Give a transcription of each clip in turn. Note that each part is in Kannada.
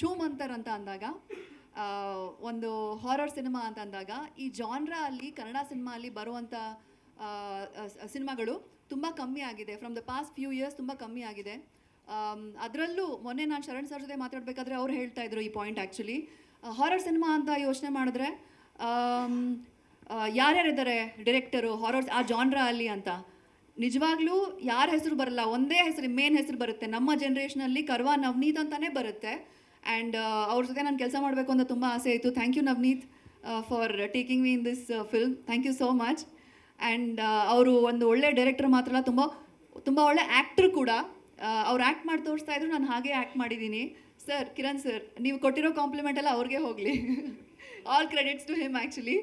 ಛೂಮಂತರ್ ಅಂತ ಅಂದಾಗ ಒಂದು ಹಾರರ್ ಸಿನಿಮಾ ಅಂತ ಅಂದಾಗ, ಈ ಜಾನ್ರ ಅಲ್ಲಿ, ಕನ್ನಡ ಸಿನಿಮಾ ಅಲ್ಲಿ ಬರುವಂಥ ಸಿನಿಮಾಗಳು ತುಂಬ ಕಮ್ಮಿ ಆಗಿದೆ. From the past few years ತುಂಬ ಕಮ್ಮಿ ಆಗಿದೆ. ಅದರಲ್ಲೂ ಮೊನ್ನೆ ನಾನು ಶರಣ್ ಸರ್ ಜೊತೆ ಮಾತಾಡಬೇಕಾದ್ರೆ ಅವ್ರು ಹೇಳ್ತಾ ಇದ್ರು ಈ ಪಾಯಿಂಟ್ ಆ್ಯಕ್ಚುಲಿ ಹಾರರ್ ಸಿನಿಮಾ ಅಂತ ಯೋಚನೆ ಮಾಡಿದ್ರೆ ಯಾರ್ಯಾರಿದ್ದಾರೆ ಡೈರೆಕ್ಟರು ಹಾರರ್ ಆ ಜಾನ್ರ ಅಲ್ಲಿ ಅಂತ? ನಿಜವಾಗ್ಲೂ ಯಾರ ಹೆಸರು ಬರಲ್ಲ, ಒಂದೇ ಹೆಸರು ಮೇನ್ ಹೆಸರು ಬರುತ್ತೆ. ನಮ್ಮ ಜನ್ರೇಷನಲ್ಲಿ ಕರ್ವಾ, ನವನೀತ್ ಅಂತಾನೆ ಬರುತ್ತೆ. ಆ್ಯಂಡ್ ಅವ್ರ ಜೊತೆ ನಾನು ಕೆಲಸ ಮಾಡಬೇಕು ಅಂತ ತುಂಬ ಆಸೆ ಇತ್ತು. Thank you Navneeth for taking me in this film thank you so much and ಅವರು ಒಂದು ಒಳ್ಳೆ ಡೈರೆಕ್ಟರ್ ಮಾತ್ರ ಅಲ್ಲ, ತುಂಬ ತುಂಬ ಒಳ್ಳೆ ಆ್ಯಕ್ಟ್ರ್ ಕೂಡ. ಅವ್ರು ಆ್ಯಕ್ಟ್ ಮಾಡಿ ತೋರಿಸ್ತಾ ಇದ್ರು, ನಾನು ಹಾಗೆ ಆ್ಯಕ್ಟ್ ಮಾಡಿದ್ದೀನಿ ಸರ್ ಕಿರಣ್ ಸರ್ ನೀವು ಕೊಟ್ಟಿರೋ ಕಾಂಪ್ಲಿಮೆಂಟ್ ಎಲ್ಲ ಅವ್ರಿಗೆ ಹೋಗಲಿ. All credits to him actually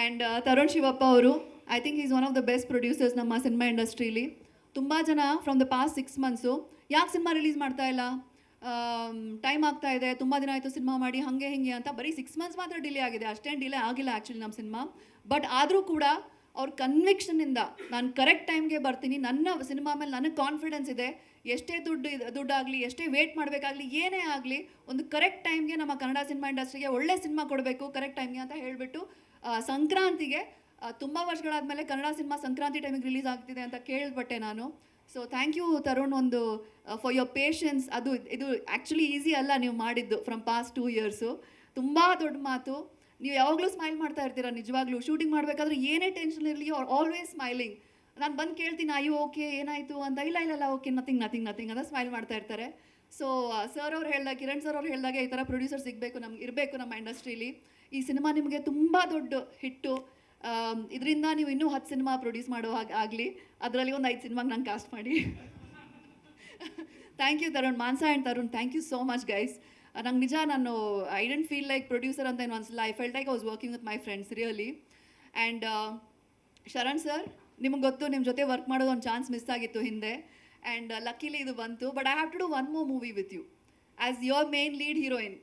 and Tarun Shivappa ಅವರು I think is one of the best producers ನಮ್ಮ ಸಿನಿಮಾ ಇಂಡಸ್ಟ್ರೀಲಿ ತುಂಬ ಜನ from the past six months ಯಾಕೆ ಸಿನಿಮಾ ರಿಲೀಸ್ ಮಾಡ್ತಾ ಇಲ್ಲ? ಟೈಮ್ ಆಗ್ತಾ ಇದೆ. ತುಂಬ ದಿನ ಆಯಿತು ಸಿನಿಮಾ ಮಾಡಿ. ಹಾಗೆ, ಹಿಂಗೆ ಅಂತ ಬರೀ ಸಿಕ್ಸ್ ಮಂತ್ಸ್ ಮಾತ್ರ ಡಿಲೇ ಆಗಿದೆ. ಅಷ್ಟೇನು ಡಿಲೇ ಆಗಿಲ್ಲ ಆ್ಯಕ್ಚುಲಿ ನಮ್ಮ ಸಿನಿಮಾ ಬಟ್ ಆದರೂ ಕೂಡ ಅವ್ರ ಕನ್ವಿಕ್ಷನಿಂದ ನಾನು ಕರೆಕ್ಟ್ ಟೈಮ್ಗೆ ಬರ್ತೀನಿ. ನನ್ನ ಸಿನಿಮಾ ಮೇಲೆ ನನಗೆ ಕಾನ್ಫಿಡೆನ್ಸ್ ಇದೆ. ಎಷ್ಟೇ ದುಡ್ಡು ದುಡ್ಡಾಗಲಿ, ಎಷ್ಟೇ ವೇಟ್ ಮಾಡಬೇಕಾಗಲಿ, ಏನೇ ಆಗಲಿ, ಒಂದು ಕರೆಕ್ಟ್ ಟೈಮ್ಗೆ ನಮ್ಮ ಕನ್ನಡ ಸಿನಿಮಾ ಇಂಡಸ್ಟ್ರಿಗೆ ಒಳ್ಳೆ ಸಿನಿಮಾ ಕೊಡಬೇಕು ಕರೆಕ್ಟ್ ಟೈಮ್ಗೆ ಅಂತ ಹೇಳಿಬಿಟ್ಟು ಸಂಕ್ರಾಂತಿಗೆ ತುಂಬ ವರ್ಷಗಳಾದಮೇಲೆ ಕನ್ನಡ ಸಿನಿಮಾ ಸಂಕ್ರಾಂತಿ ಟೈಮಿಗೆ ರಿಲೀಸ್ ಆಗ್ತಿದೆ ಅಂತ ಕೇಳ್ಪಟ್ಟೆ ನಾನು. ಸೊ ಥ್ಯಾಂಕ್ ಯು ತರುಣ್ ಒಂದು ಫಾರ್ ಯೋರ್ ಪೇಷನ್ಸ್ ಅದು, ಇದು ಆ್ಯಕ್ಚುಲಿ ಈಸಿ ಅಲ್ಲ ನೀವು ಮಾಡಿದ್ದು ಫ್ರಮ್ ಪಾಸ್ಟ್ ಟೂ ಇಯರ್ಸು ತುಂಬ ದೊಡ್ಡ ಮಾತು. ನೀವು ಯಾವಾಗಲೂ ಸ್ಮೈಲ್ ಮಾಡ್ತಾ ಇರ್ತೀರ, ನಿಜವಾಗ್ಲೂ? ಶೂಟಿಂಗ್ ಮಾಡಬೇಕಾದ್ರೆ ಏನೇ ಟೆನ್ಷನ್ ಇರಲಿ ಆರ್ ಆಲ್ವೇಸ್ ಸ್ಮೈಲಿಂಗ್ ನಾನು ಬಂದು ಕೇಳ್ತೀನಿ, ಅಯ್ಯೋ ಓಕೆ ಏನಾಯಿತು? ಅಂತ ಇಲ್ಲ ಇಲ್ಲ ಇಲ್ಲ ಓಕೆ ನಥಿಂಗ್ ನಥಿಂಗ್ ನಥಿಂಗ್ ಅಂತ ಸ್ಮೈಲ್ ಮಾಡ್ತಾ ಇರ್ತಾರೆ. ಸೊ ಸರ್ ಅವ್ರು ಹೇಳ್ದಾಗ, ಕಿರಣ್ ಸರ್ ಅವ್ರು ಹೇಳಿದಾಗ ಈ ಥರ ಪ್ರೊಡ್ಯೂಸರ್ ಸಿಗಬೇಕು ನಮ್ಗೆ ಇರಬೇಕು ನಮ್ಮ ಇಂಡಸ್ಟ್ರೀಲಿ ಈ ಸಿನಿಮಾ ನಿಮಗೆ ತುಂಬ ದೊಡ್ಡ ಹಿಟ್ಟು. ಇದರಿಂದ ನೀವು ಇನ್ನೂ ಹತ್ತು ಸಿನಿಮಾ ಪ್ರೊಡ್ಯೂಸ್ ಮಾಡೋ ಹಾಗೆ ಆಗಲಿ. ಅದರಲ್ಲಿ ಒಂದು ಐದು ಸಿನಿಮಾಗೆ ನಂಗೆ ಕಾಸ್ಟ್ ಮಾಡಿ. Thank you Tarun Mansa and Tarun thank you so much guys ನಂಗೆ ನಿಜ ನಾನು I didn't feel like producer ಅಂತ ಏನು ಅನ್ಸಲ್ಲ. I felt like I was working with my friends really and Sharan sir ನಿಮಗೆ ಗೊತ್ತು ನಿಮ್ಮ ಜೊತೆ ವರ್ಕ್ ಮಾಡೋದು ಒಂದು ಚಾನ್ಸ್ ಮಿಸ್ ಆಗಿತ್ತು ಹಿಂದೆ. ಆ್ಯಂಡ್ ಲಕ್ಕಿಲಿ ಇದು ಬಂತು. But I have to do one more movie with you as your main lead heroine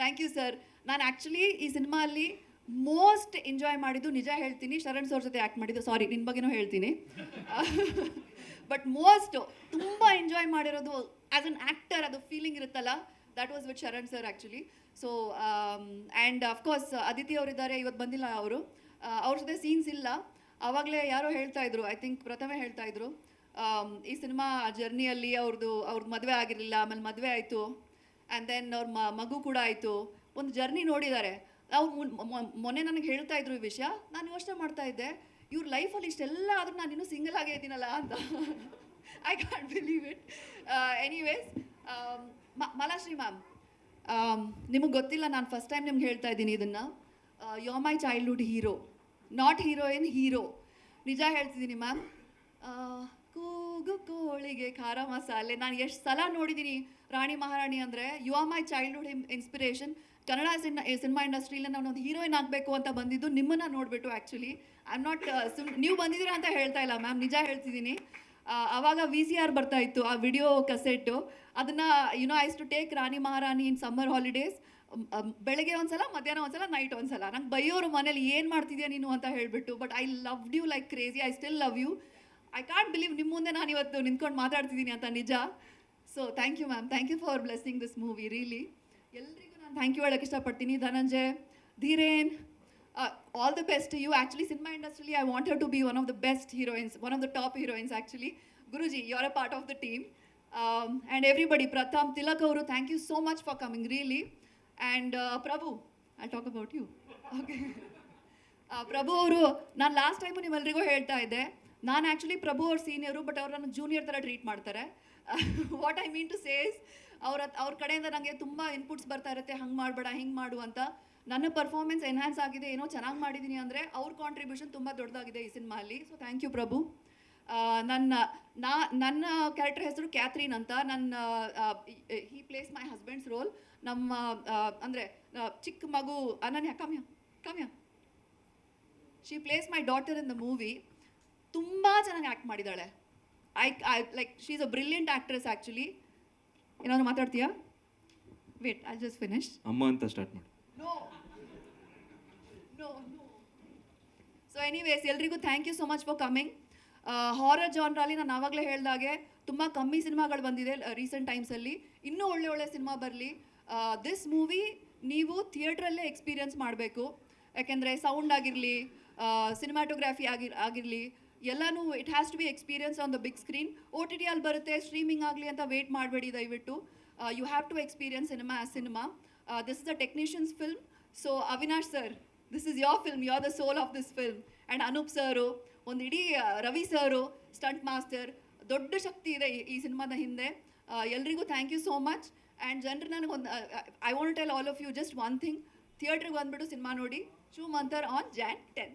thank you sir ನಾನು ಆ್ಯಕ್ಚುಲಿ ಈ ಸಿನಿಮಾ ಅಲ್ಲಿ ಮೋಸ್ಟ್ ಎಂಜಾಯ್ ಮಾಡಿದ್ದು ನಿಜ ಹೇಳ್ತೀನಿ. ಶರಣ್ ಸರ್ ಜೊತೆ ಆ್ಯಕ್ಟ್ ಮಾಡಿದ್ದು. ಸಾರಿ ನಿನ್ನ ಬಗ್ಗೆನೂ ಹೇಳ್ತೀನಿ. ಬಟ್ ಮೋಸ್ಟ್ ತುಂಬ ಎಂಜಾಯ್ ಮಾಡಿರೋದು ಆ್ಯಸ್ ಅನ್ ಆ್ಯಕ್ಟರ್ ಅದು ಫೀಲಿಂಗ್ ಇರುತ್ತಲ್ಲ that was with Sharan sir actually so and of course Aditi ಅವರಿದ್ದಾರೆ. ಇವತ್ತು ಬಂದಿಲ್ಲ ಅವರು. ಅವ್ರ ಜೊತೆ ಸೀನ್ಸ್ ಇಲ್ಲ. ಆವಾಗಲೇ ಯಾರೋ ಹೇಳ್ತಾ ಇದ್ರು. ಐ ಥಿಂಕ್ ಪ್ರಥಮೆ ಹೇಳ್ತಾ ಇದ್ರು. ಈ ಸಿನಿಮಾ ಜರ್ನಿಯಲ್ಲಿ ಅವ್ರದ್ದು ಅವ್ರದ್ದು ಮದುವೆ ಆಗಿರಲಿಲ್ಲ. ಆಮೇಲೆ ಮದುವೆ ಆಯಿತು. ಆ್ಯಂಡ್ ದೆನ್ ಅವ್ರ ಮಗು ಕೂಡ ಆಯಿತು. ಒಂದು ಜರ್ನಿ ನೋಡಿದ್ದಾರೆ. ಅವ್ರು ಮೊನ್ನೆ ನನಗೆ ಹೇಳ್ತಾ ಇದ್ರು ಈ ವಿಷಯ. ನಾನು ಯೋಚನೆ ಮಾಡ್ತಾ ಇದ್ದೆ, ಇವ್ರ ಲೈಫಲ್ಲಿ ಇಷ್ಟೆಲ್ಲ ಆದರೂ ನಾನು ಇನ್ನೂ ಸಿಂಗಲ್ ಆಗೇ ಇದ್ದೀನಲ್ಲ ಅಂತ. I can't believe it anyways Malashri ma'am ನಿಮಗೆ ಗೊತ್ತಿಲ್ಲ, ನಾನು ಫಸ್ಟ್ ಟೈಮ್ ನಿಮ್ಗೆ ಹೇಳ್ತಾ ಇದ್ದೀನಿ ಇದನ್ನು. Yo my childhood hero not heroine hero ನಿಜ ಹೇಳ್ತಿದ್ದೀನಿ ಮ್ಯಾಮ್. ಕೂಗು ಕೋಳಿಗೆ ಖಾರ ಮಸಾಲೆ. ನಾನು ಎಷ್ಟು ಸಲ ನೋಡಿದ್ದೀನಿ ರಾಣಿ ಮಹಾರಾಣಿ ಅಂದರೆ you are my childhood inspiration Kannada sin cinema ಇಂಡಸ್ಟ್ರಿಯಲ್ಲಿ ನಾನು ಒಂದು ಹೀರೋಯಿನ್ ಆಗಬೇಕು ಅಂತ ಬಂದಿದ್ದು ನಿಮ್ಮನ್ನು ನೋಡಿಬಿಟ್ಟು ಆ್ಯಕ್ಚುಲಿ ಐ ಆಮ್ ನಾಟ್ ಸುಮ್, ನೀವು ಬಂದಿದ್ದೀರಾ ಅಂತ ಹೇಳ್ತಾ ಇಲ್ಲ ಮ್ಯಾಮ್ ನಿಜ ಹೇಳ್ತಿದ್ದೀನಿ. ಆವಾಗ ವಿ ಸಿ ಆರ್ ಬರ್ತಾ ಇತ್ತು, ಆ ವಿಡಿಯೋ ಕಸೆಟ್ಟು ಅದನ್ನು you know used to take Rani Maharani in summer holidays ಬೆಳಗ್ಗೆ ಒಂದ್ಸಲ, ಮಧ್ಯಾಹ್ನ ಒಂದ್ಸಲ ನೈಟ್ ಒಂದ್ಸಲ. ನಂಗೆ ಬೈಯೋರು ಮನೇಲಿ ಏನು ಮಾಡ್ತಿದ್ಯಾ ನೀನು ಅಂತ ಹೇಳಿಬಿಟ್ಟು but I love you like crazy I still love you I can't believe ನಿಮ್ಮ ಮುಂದೆ ನಾನು ಇವತ್ತು ನಿಂತ್ಕೊಂಡು ಮಾತಾಡ್ತಿದ್ದೀನಿ ಅಂತ ನಿಜ. So thank you ma'am thank you for blessing this movie really ಎಲ್ರಿಗೂ ಥ್ಯಾಂಕ್ ಯು ಹೇಳೋಕ್ಕೆ ಇಷ್ಟಪಡ್ತೀನಿ Dhananjay Dheeren all the best you actually cinema ಇಂಡಸ್ಟ್ರಿಲಿ I wanted to be one of the best heroines one of the top heroines actually Guruji you are a part of the team and everybody Pratham Tilak ಅವರು thank you so much for coming really and Prabhu I talk about you okay Prabhu ಅವರು ನಾನು ಲಾಸ್ಟ್ ಟೈಮು ನಿಮ್ಮೆಲ್ರಿಗೂ ಹೇಳ್ತಾ ಇದ್ದೆ. ನಾನು ಆ್ಯಕ್ಚುಲಿ ಪ್ರಭು ಅವ್ರ ಸೀನಿಯರು ಬಟ್ ಅವ್ರು ನನ್ನ ಜೂನಿಯರ್ ಥರ ಟ್ರೀಟ್ ಮಾಡ್ತಾರೆ. What I mean to says ಅವ್ರ ಅವ್ರ ಕಡೆಯಿಂದ ನನಗೆ ತುಂಬ ಇನ್ಪುಟ್ಸ್ ಬರ್ತಾ ಇರುತ್ತೆ, ಹಂಗೆ ಮಾಡಬೇಡ, ಹಿಂಗೆ ಮಾಡು ಅಂತ. ನನ್ನ ಪರ್ಫಾರ್ಮೆನ್ಸ್ ಎನ್ಹ್ಯಾನ್ಸ್ ಆಗಿದೆ, ಏನೋ ಚೆನ್ನಾಗಿ ಮಾಡಿದ್ದೀನಿ ಅಂದರೆ ಅವ್ರ ಕಾಂಟ್ರಿಬ್ಯೂಷನ್ ತುಂಬ ದೊಡ್ಡದಾಗಿದೆ ಈ ಸಿನಿಮಾಲಿ ಸೊ ಥ್ಯಾಂಕ್ ಯು ಪ್ರಭು. ನನ್ನ, ನಾ, ನನ್ನ ಕ್ಯಾರೆಕ್ಟರ್ ಹೆಸರು ಕ್ಯಾಥ್ರೀನ್ ಅಂತ. ನನ್ನ he plays my husband's role ನಮ್ಮ ಅಂದರೆ ಚಿಕ್ಕ ಮಗು, Ananya, Kamya Kamya. She plays my daughter in the movie ತುಂಬ ಚೆನ್ನಾಗಿ ಆ್ಯಕ್ಟ್ ಮಾಡಿದ್ದಾಳೆ. I I like she is a brilliant actress actually ಏನಾದ್ರು ಮಾತಾಡ್ತೀಯಾ? ವೇಟ್ ಐ ಜಸ್ಟ್ ಫಿನಿಶ್ ಅಮ್ಮ ಅಂತ ಸ್ಟಾರ್ಟ್ ಮಾಡಿ. ಸೊ ಎನಿವೇಸ್ ಎಲ್ರಿಗೂ thank you so much for coming horror ಜಾನ್ರಲ್ಲಿ ನಾನು ಆವಾಗಲೇ ಹೇಳ್ದಾಗೆ ತುಂಬ ಕಮ್ಮಿ ಸಿನಿಮಾಗಳು ಬಂದಿದೆ ರೀಸೆಂಟ್ ಟೈಮ್ಸಲ್ಲಿ ಇನ್ನೂ ಒಳ್ಳೆ ಒಳ್ಳೆ ಸಿನಿಮಾ ಬರಲಿ. ದಿಸ್ ಮೂವಿ ನೀವು ಥಿಯೇಟ್ರಲ್ಲೇ ಎಕ್ಸ್ಪೀರಿಯನ್ಸ್ ಮಾಡಬೇಕು. ಯಾಕೆಂದರೆ ಸೌಂಡ್ ಆಗಿರಲಿ ಸಿನಿಮಾಟೋಗ್ರಫಿ ಆಗಿರ್ ಆಗಿರಲಿ ಎಲ್ಲನೂ it has to be experience on the big screen O T T ಅಲ್ಲಿ ಬರುತ್ತೆ ಸ್ಟ್ರೀಮಿಂಗ್ ಆಗಲಿ ಅಂತ ವೇಟ್ ಮಾಡಬೇಡಿ ದಯವಿಟ್ಟು. You have to experience cinema cinema this is the technicians film so Avinash sir this is your film you are the soul of this film and Anoop sir ಒಂದು ಇಡೀ ಆ, ರವಿ ಸರು ಸ್ಟಂಟ್ ಮಾಸ್ಟರ್ ದೊಡ್ಡ ಶಕ್ತಿ ಇದೆ ಈ- ಸಿನಿಮಾದ ಹಿಂದೆ. ಆ, ಎಲ್ರಿಗೂ thank you so much and ಜನರು ಒಂದು I want tell all of you just one thing ಥಿಯೇಟ್ರಿಗೆ ಬಂದುಬಿಟ್ಟು ಸಿನಿಮಾ ನೋಡಿ. Choo Mantar on Jan ten